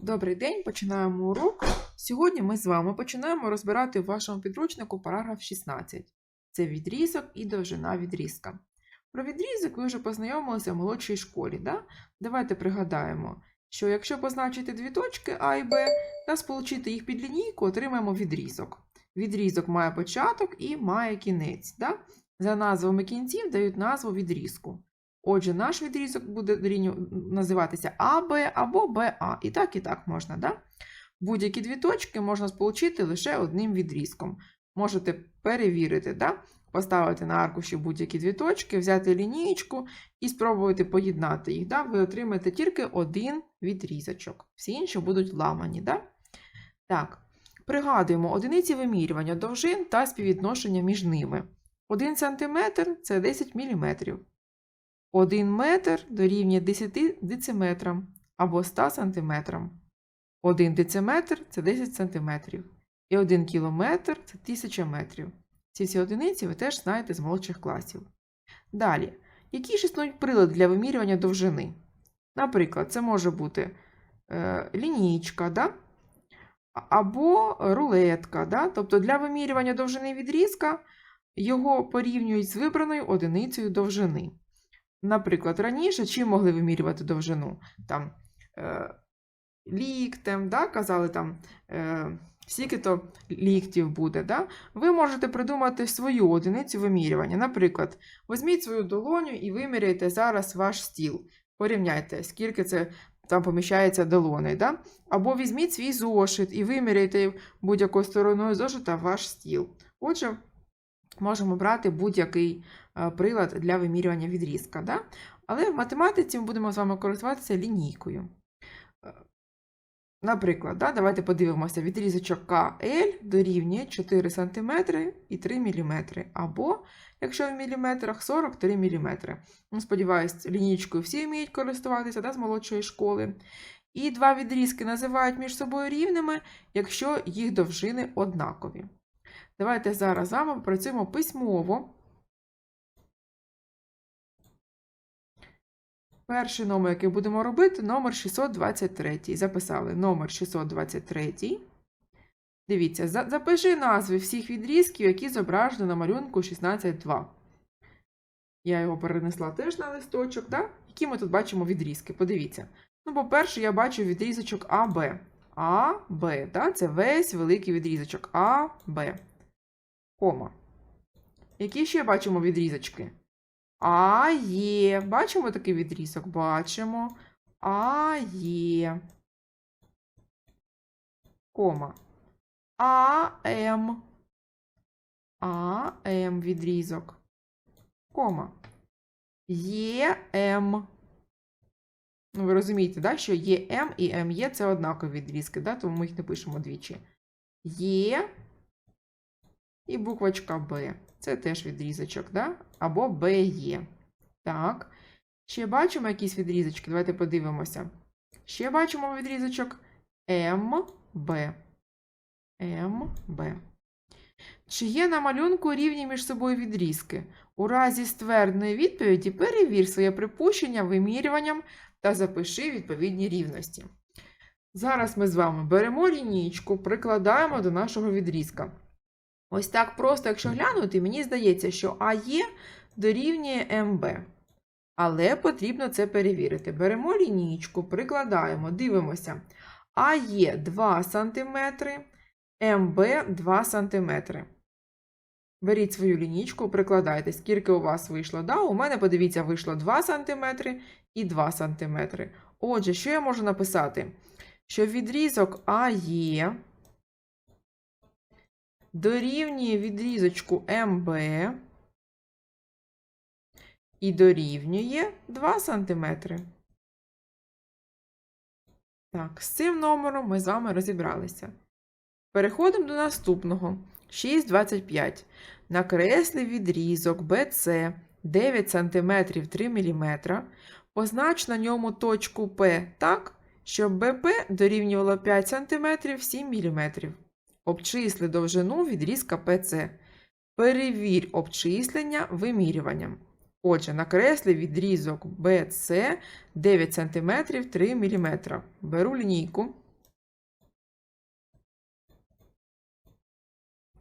Добрий день, починаємо урок. Сьогодні ми з вами починаємо розбирати в вашому підручнику параграф 16. Це відрізок і довжина відрізка. Про відрізок ви вже познайомилися в молодшій школі. Да? Давайте пригадаємо, що якщо позначити дві точки А і Б та сполучити їх під лінійку, отримаємо відрізок. Відрізок має початок і має кінець. Да? За назвами кінців дають назву відрізку. Отже, наш відрізок буде називатися АБ або БА. І так, і так можна, да? Будь-які дві точки можна сполучити лише одним відрізком. Можете перевірити, да? поставити на аркуші будь-які дві точки, взяти лінієчку і спробувати поєднати їх. Да? Ви отримаєте тільки один відрізочок. Всі інші будуть ламані. Да? Так, пригадуємо одиниці вимірювання довжин та співвідношення між ними. 1 см це 10 мм. 1 метр дорівнює 10 дециметрам або 100 сантиметрам. 1 дециметр це 10 сантиметрів. І 1 кілометр це 1000 метрів. Ці всі одиниці ви теж знаєте з молодших класів. Далі, які ж існують прилади для вимірювання довжини? Наприклад, це може бути е, лінійка, да? Або рулетка. Да? Тобто для вимірювання довжини відрізка його порівнюють з вибраною одиницею довжини. Наприклад, раніше чим могли вимірювати довжину? Там, е, ліктем, да? казали там, е, скільки-то ліктів буде. Да? Ви можете придумати свою одиницю вимірювання. Наприклад, візьміть свою долоню і виміряйте зараз ваш стіл. Порівняйте, скільки це там поміщається долонею. Да? Або візьміть свій зошит і виміряйте будь-якою стороною зошита ваш стіл. Отже, можемо брати будь-який прилад для вимірювання відрізка. Да? Але в математиці ми будемо з вами користуватися лінійкою. Е, Наприклад, да, давайте подивимося, відрізочок КЛ дорівнює 4 см і 3 мм. Або, якщо в міліметрах, 43 мм. Ну, сподіваюсь, лінійкою всі вміють користуватися да, з молодшої школи. І два відрізки називають між собою рівними, якщо їх довжини однакові. Давайте зараз з вами працюємо письмово. Перший номер, який будемо робити, номер 623. Записали номер 623. Дивіться, запиши назви всіх відрізків, які зображені на малюнку 16.2. Я його перенесла теж на листочок, да? які ми тут бачимо відрізки. Подивіться. Ну, по-перше, я бачу відрізочок АБ. АБ, да? це весь великий відрізочок АБ. Кома. Які ще бачимо відрізочки? А є. Бачимо такий відрізок? Бачимо. А є. Кома. А М. А М відрізок. Кома. Є М. Ну, ви розумієте, да, що є М і М є це однакові відрізки, да, тому ми їх не пишемо двічі. Є і буквочка Б. Це теж відрізочок, да? або Б є. Так. Ще бачимо якісь відрізочки. Давайте подивимося. Ще бачимо відрізочок МБ. МБ. Чи є на малюнку рівні між собою відрізки? У разі ствердної відповіді перевір своє припущення вимірюванням та запиши відповідні рівності. Зараз ми з вами беремо лінійку, прикладаємо до нашого відрізка. Ось так просто, якщо глянути, мені здається, що АЄ дорівнює МБ. Але потрібно це перевірити. Беремо лінійку, прикладаємо, дивимося. АЄ 2 см, МБ 2 см. Беріть свою лінійку, прикладайте, скільки у вас вийшло. Да, у мене, подивіться, вийшло 2 см і 2 см. Отже, що я можу написати? Що відрізок АЄ дорівнює відрізочку МБ і дорівнює 2 см. Так, з цим номером ми з вами розібралися. Переходимо до наступного. 6,25. Накресли відрізок BC 9 см 3 мм. Познач на ньому точку P так, щоб БП дорівнювало 5 см 7 мм. Обчисли довжину відрізка ПЦ. Перевір обчислення вимірюванням. Отже, накреслив відрізок БЦ 9 см 3 мм. Беру лінійку.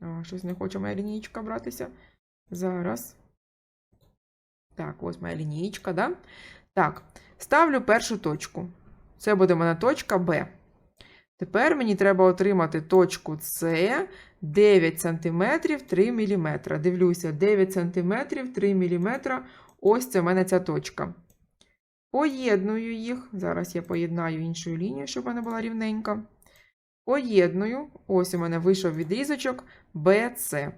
О, Щось не хоче моя лінійка братися. Зараз. Так, ось моя лінійка, да? Так, ставлю першу точку. Це буде моя точка Б. Тепер мені треба отримати точку С 9 см 3 мм. Дивлюся, 9 см 3 мм. Ось це в мене ця точка. Поєдную їх. Зараз я поєднаю іншою лінією, щоб вона була рівненька. Поєдную. Ось у мене вийшов відрізочок BC.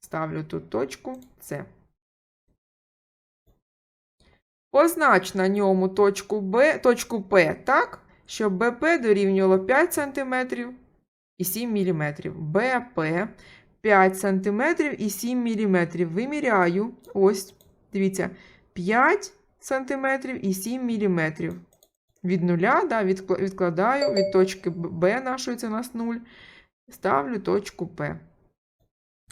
Ставлю тут точку С. Познач на ньому точку Б, точку П так, щоб БП дорівнювало 5 см і 7 мм. БП 5 см і 7 мм. Виміряю. Ось, дивіться, 5 см і 7 мм. Від нуля да, відкладаю від точки Б- нашої, це у нас 0. Ставлю точку П.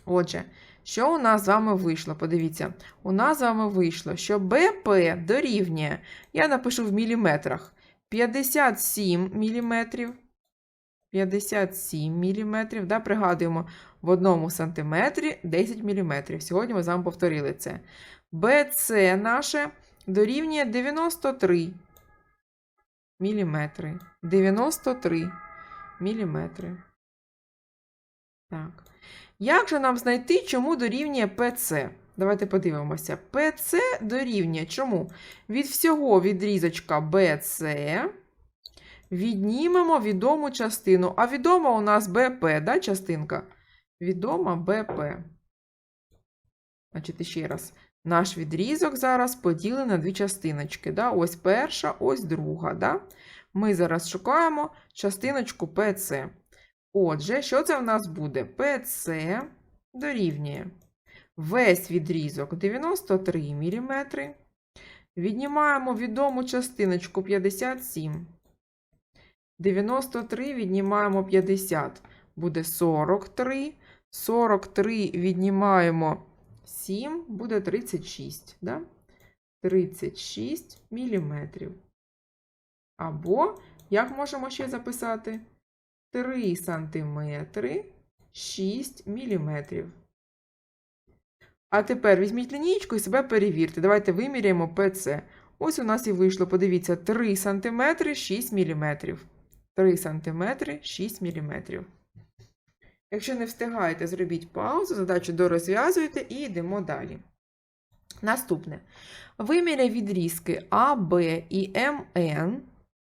Отже, що у нас з вами вийшло? Подивіться, у нас з вами вийшло, що БП дорівнює, я напишу в міліметрах, 57 міліметрів. 57 міліметрів, да, пригадуємо, в одному сантиметрі 10 міліметрів. Сьогодні ми з вами повторили це. БЦ наше дорівнює 93 міліметри. 93 міліметри. Так. Як же нам знайти, чому дорівнює ПЦ? Давайте подивимося. ПЦ дорівнює чому? Від всього відрізочка BC віднімемо відому частину. А відома у нас БП, да, частинка? Відома БП. Значить, ще раз. Наш відрізок зараз поділений на дві частиночки. Да? Ось перша, ось друга. Да? Ми зараз шукаємо частиночку PC. Отже, що це в нас буде? PC дорівнює весь відрізок 93 мм. Віднімаємо відому частиночку 57. 93 віднімаємо 50. Буде 43. 43 віднімаємо 7, буде 36. Да? 36 міліметрів. Або, як можемо ще записати? 3 сантиметри 6 міліметрів. А тепер візьміть лінійку і себе перевірте. Давайте виміряємо PC. Ось у нас і вийшло, подивіться, 3 см 6 мм. 3 см 6 мм. Якщо не встигаєте, зробіть паузу, задачу дорозв'язуйте і йдемо далі. Наступне. Виміряй відрізки А, і МН.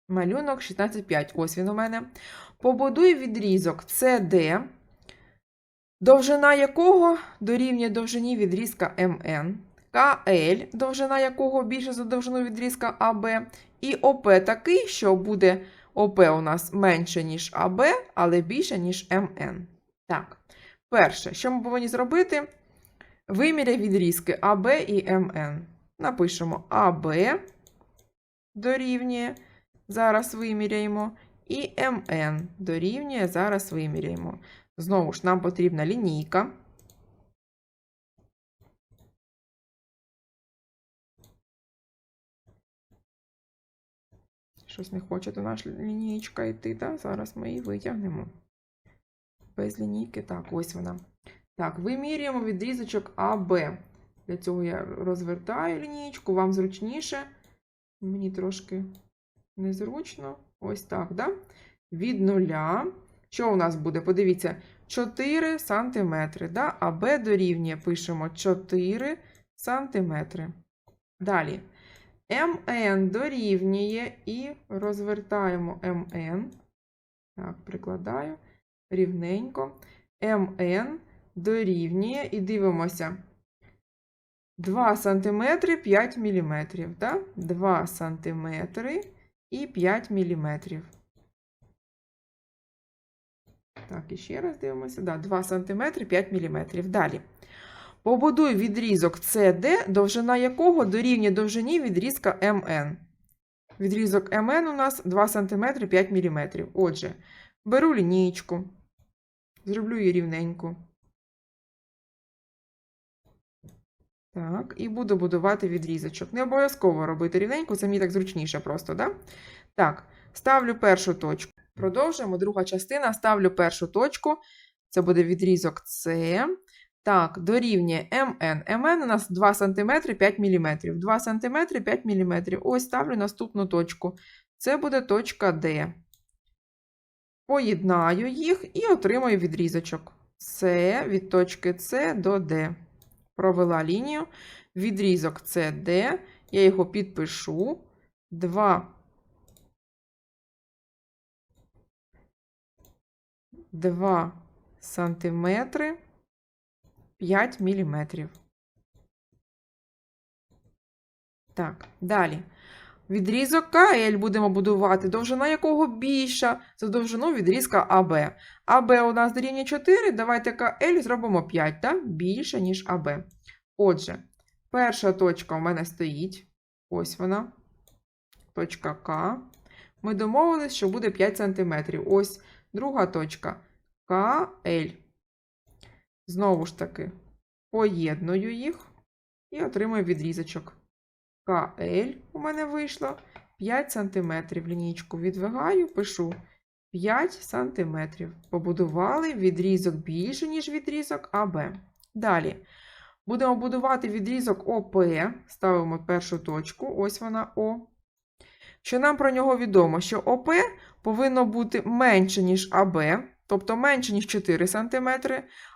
Малюнок 16,5. Ось він у мене. Побудуй відрізок CD, довжина якого дорівнює довжині відрізка МН, КЛ, довжина якого більше за довжину відрізка АБ, і ОП такий, що буде ОП у нас менше, ніж АБ, але більше, ніж МН. Так, перше, що ми повинні зробити? Виміряй відрізки АБ і МН. Напишемо АБ дорівнює, зараз виміряємо. І МН дорівнює, зараз виміряємо. Знову ж нам потрібна лінійка. Щось не хоче до наша лінійка йти, так? Зараз ми її витягнемо. Без лінійки, так, ось вона. Так, вимірюємо відрізочок АБ. Для цього я розвертаю лінійку, вам зручніше. Мені трошки незручно. Ось так, да? Від нуля. Що у нас буде? Подивіться, 4 см, да? а Б дорівнює, пишемо 4 см. Далі. МН дорівнює і розвертаємо МН. Так, прикладаю рівненько. МН дорівнює і дивимося. 2 см 5 мм. Да? 2 см і 5 мм. Так, і ще раз дивимося. Да, 2 см 5 мм. Далі. Побудуй відрізок CD, довжина якого дорівнює довжині відрізка МН. Відрізок МН у нас 2 см 5 мм. Отже, беру лінійку, зроблю її рівненьку. Так, і буду будувати відрізочок. Не обов'язково робити рівненько, це мені так зручніше просто, да? Так, ставлю першу точку. Продовжуємо. Друга частина. Ставлю першу точку. Це буде відрізок С. Так, дорівнює МН. МН у нас 2 см 5 мм. 2 см 5 мм. Ось ставлю наступну точку. Це буде точка Д. Поєднаю їх і отримаю відрізочок. С від точки С до Д. Провела лінію. Відрізок СД. Я його підпишу. 2 2 сантиметри 5 міліметрів. Так, далі. Відрізок КЛ будемо будувати, довжина якого більша за довжину відрізка АБ. АБ у нас дорівнює 4, давайте КЛ зробимо 5, так? більше, ніж АБ. Отже, перша точка у мене стоїть. Ось вона. Точка К. Ми домовились, що буде 5 см. Ось друга точка. КЛ. Знову ж таки, поєдную їх і отримую відрізочок. КЛ у мене вийшло 5 см. Лінійку відвигаю, пишу 5 см. Побудували відрізок більше, ніж відрізок АБ. Далі. Будемо будувати відрізок ОП. Ставимо першу точку, ось вона О. Що нам про нього відомо, що ОП повинно бути менше, ніж АБ, тобто менше, ніж 4 см,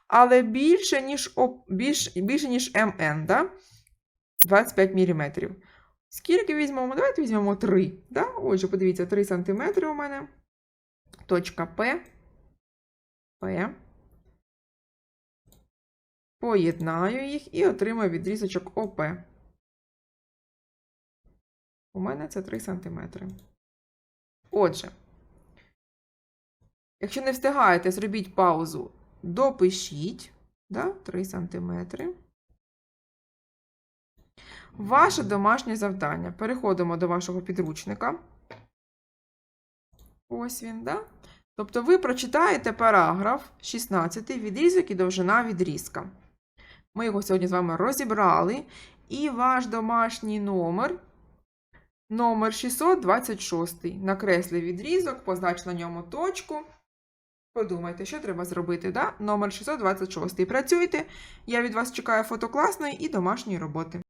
але більше, ніж, О, більш, більше, ніж МН, да? 25 мм. Скільки візьмемо? Давайте візьмемо 3. Да? Отже, подивіться, 3 см у мене. Точка П. П. Поєднаю їх і отримаю відрізочок ОП. У мене це 3 см. Отже, якщо не встигаєте, зробіть паузу, допишіть да, 3 см. Ваше домашнє завдання. Переходимо до вашого підручника. Ось він, да? Тобто ви прочитаєте параграф 16 відрізок і довжина відрізка. Ми його сьогодні з вами розібрали. І ваш домашній номер номер 626. Накреслив відрізок, познач на ньому точку. Подумайте, що треба зробити, да? Номер 626. Працюйте. Я від вас чекаю фото класної і домашньої роботи.